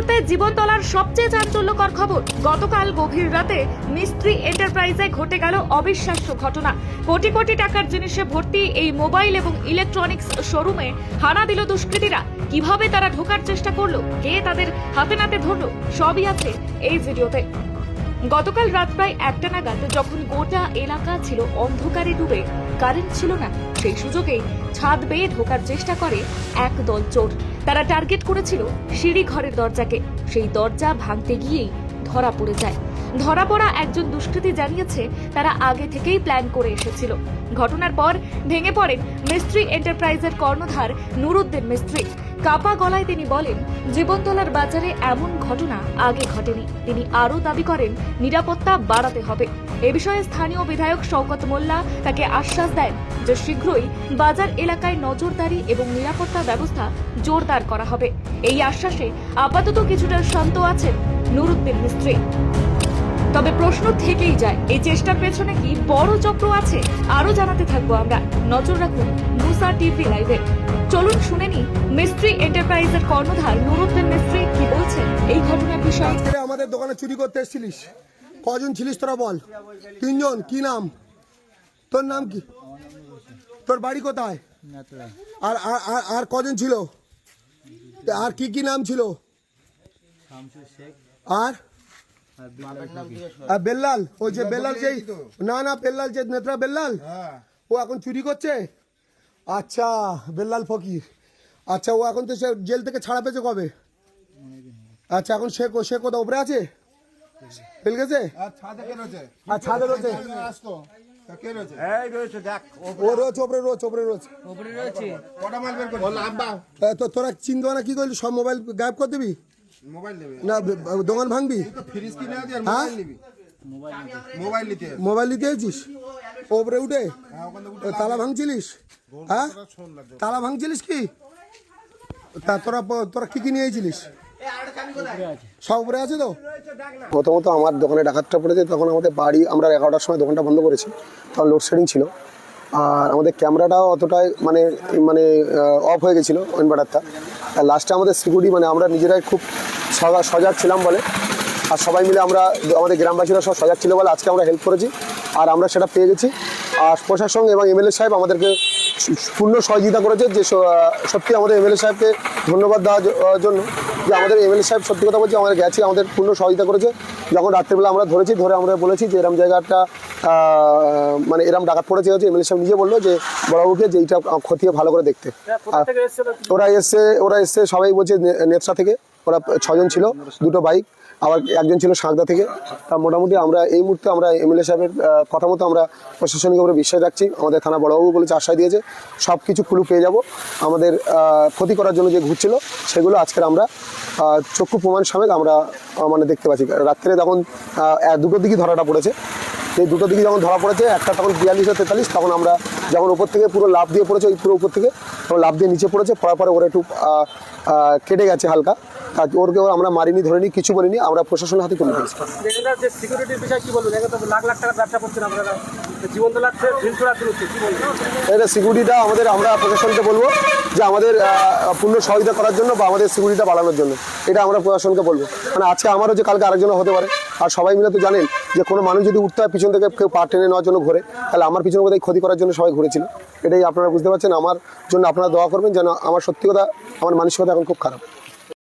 মুহূর্তে জীবনতলার সবচেয়ে চাঞ্চল্যকর খবর, গতকাল গভীর রাতে মিস্ত্রি এন্টারপ্রাইজে ঘটে গেল অবিশ্বাস্য ঘটনা। কোটি কোটি টাকার জিনিসে ভর্তি এই মোবাইল এবং ইলেকট্রনিক্স শোরুমে হানা দিল দুষ্কৃতীরা। কীভাবে তারা ঢোকার চেষ্টা করল, কে তাদের হাতে নাতে ধরলো, সবই আছে এই ভিডিওতে। গতকাল রাত প্রায় একটা নাগাদ যখন গোটা এলাকা ছিল অন্ধকারে ডুবে কারেন্ট ছিল না, সেই সুযোগেই ছাদ বেয়ে ঢোকার চেষ্টা করে এক দল চোর। তারা টার্গেট করেছিল সিঁড়ি ঘরের দরজাকে। সেই দরজা ভাঙতে গিয়েই ধরা পড়ে যায়। ধরা পড়া একজন দুষ্কৃতী জানিয়েছে, তারা আগে থেকেই প্ল্যান করে এসেছিল। ঘটনার পর ভেঙে পড়েন মিস্ত্রি এন্টারপ্রাইজের কর্ণধার নুরুদ্দিন মিস্ত্রি। কাপা গলায় তিনি বলেন, জীবনতলার বাজারে এমন ঘটনা আগে ঘটেনি। তিনি আরও দাবি করেন, নিরাপত্তা বাড়াতে হবে। এ বিষয়ে স্থানীয় বিধায়ক শওকত মোল্লা তাকে আশ্বাস দেন যে শীঘ্রই বাজার এলাকায় নজরদারি এবং নিরাপত্তা ব্যবস্থা জোরদার করা হবে। এই আশ্বাসে আপাতত কিছুটা শান্ত আছেন নুরুদ্দিন মিস্ত্রি। তবে প্রশ্ন থেকেই যায়, এই চেষ্টার পেছনে কি বড় চক্র আছে? আরও জানাতে থাকব আমরা। নজর রাখুন মুসা টিভি লাইভে। চলুন শুনে নি মিস্ত্রি এন্টারপ্রাইজের কর্ণধার নুরুদ্দিন মিস্ত্রি কি বলছেন? এই ঘটনার বিষয়ে আমাদের দোকানে চুরি করতে এসেছিলিস। কজন ছিলিস তোরা বল? তিনজন। কি নাম? তোর নাম কি? তোর বাড়ি কোথায়? আর আর- আর- আর কজন ছিল? আর কি কি নাম ছিল? আর? আর বেল্লাল? ওই যে বেল্লাল যেই না না বেল্লাল যে নেত্রা বেল্লাল? ও এখন চুরি করছে? আচ্ছা বেল্লাল ফকির। আচ্ছা ও এখন তো সে জেল থেকে ছাড়া পেয়েছে কবে? আচ্ছা এখন সে কো- সে কোথাও উপরে আছে? গেছে? আর ছাদে রয়েছে? আর ছাদে রয়েছে? আসতো। তা কে রয়েছে? ও রয়েছে ওপরে রয়েছে ওপরে রয়েছে। কটা মাল বের করছিস? এ, তো তোরা চিন্তা না কি করলি? সব মোবাইল গায়েব করে দিবি? না দোকান ভাঙবি? তুই ফ্রিজ কিনে হ্যাঁ? মোবাইল। নিতে হবে। মোবাইল নিতে এসেছিস ওপরে উঠে হ্যাঁ, তালা ভাঙছিলিস হ্যাঁ তালা ভাঙছিলিস কি তা তোরা তোরা কি কি নিয়েছিলিস সব উপরে আছে তো প্রথমত আমার দোকানে ডাকাতটা পড়েছে তখন আমাদের বাড়ি আমরা এগারোটার সময় দোকানটা বন্ধ করেছি তখন লোডশেডিং ছিল আর আমাদের ক্যামেরাটাও অতটাই মানে মানে অফ হয়ে গেছিল ইনভার্টারটা আর লাস্টে আমাদের সিকিউরিটি মানে আমরা নিজেরাই খুব সজা- সজাগ ছিলাম বলে আর সবাই মিলে আমরা আমাদের গ্রামবাসীরা সব সজাগ ছিল বলে আজকে আমরা হেল্প করেছি। আর আমরা সেটা পেয়ে গেছি। আর প্রশাসন এবং এমএলএ সাহেব আমাদেরকে পূর্ণ সহযোগিতা করেছে যে সত্যি আমাদের এমএলএ সাহেবকে ধন্যবাদ দেওয়ার জন্য। যে আমাদের এমএলএ সাহেব সত্যি কথা বলছি আমাদের গেছি আমাদের পূর্ণ সহযোগিতা করেছে। যখন রাত্রিবেলা আমরা ধরেছি ধরে আমরা বলেছি যে এরম জায়গাটা মানে এরম ডাকাত পড়েছে হচ্ছে এমএলএ সাহেব নিজে বলল যে বড়বাবুকে যে এইটা খতিয়ে ভালো করে দেখতে। আর ওরা এসছে ওরা এসছে সবাই বলছে নে- নেত্রা থেকে। ওরা ছজন ছিল, দুটো বাইক, আবার একজন ছিল সাঁকদা থেকে। তা মোটামুটি আমরা এই মুহূর্তে আমরা এমএলএ সাহেবের কথা মতো আমরা প্রশাসনিক উপরে বিশ্বাস রাখছি। আমাদের থানা বড়বাবু বলেছে আশ্বাস দিয়েছে। সব কিছু ক্লু পেয়ে যাব। আমাদের ক্ষতি করার জন্য যে ঘুরছিল, সেগুলো আজকের আমরা চক্ষু প্রমাণ সমেত আমরা মানে দেখতে পাচ্ছি। রাত্রে তখন দুটোর দিকে ধরাটা পড়েছে। এই দুটো দিকে যখন ধরা পড়েছে, একটা তখন বিয়াল্লিশ আর তেতাল্লিশ, তখন আমরা যখন উপর থেকে পুরো লাভ দিয়ে পড়েছে, ওই পুরো উপর থেকে, তখন লাভ দিয়ে নিচে পড়েছে, পড়ার পরে ওরা একটু কেটে গেছে হালকা। তা ওরকে ওর আমরা মারিনি ধরিনি কিছু বলিনি আমরা প্রশাসনের হাতে তুলে দিয়েছি। এটা সিকিউরিটিটা আমাদের আমরা প্রশাসনকে বলব যে আমাদের পূর্ণ সহযোগিতা করার জন্য বা আমাদের সিকিউরিটিটা বাড়ানোর জন্য। এটা আমরা প্রশাসনকে বলব। মানে আজকে আমারও যে কালকে আরেকজন হতে পারে। আর সবাই মিলে তো জানেন যে কোনো মানুষ যদি উঠতে হয় পিছন থেকে কেউ পা টেনে নেওয়ার জন্য ঘুরে তাহলে আমার পিছনে বোধহয় ক্ষতি করার জন্য সবাই ঘুরেছিল। এটাই আপনারা বুঝতে পারছেন। আমার জন্য আপনারা দোয়া করবেন যেন আমার সত্যি কথা আমার মানসিকতা এখন খুব খারাপ।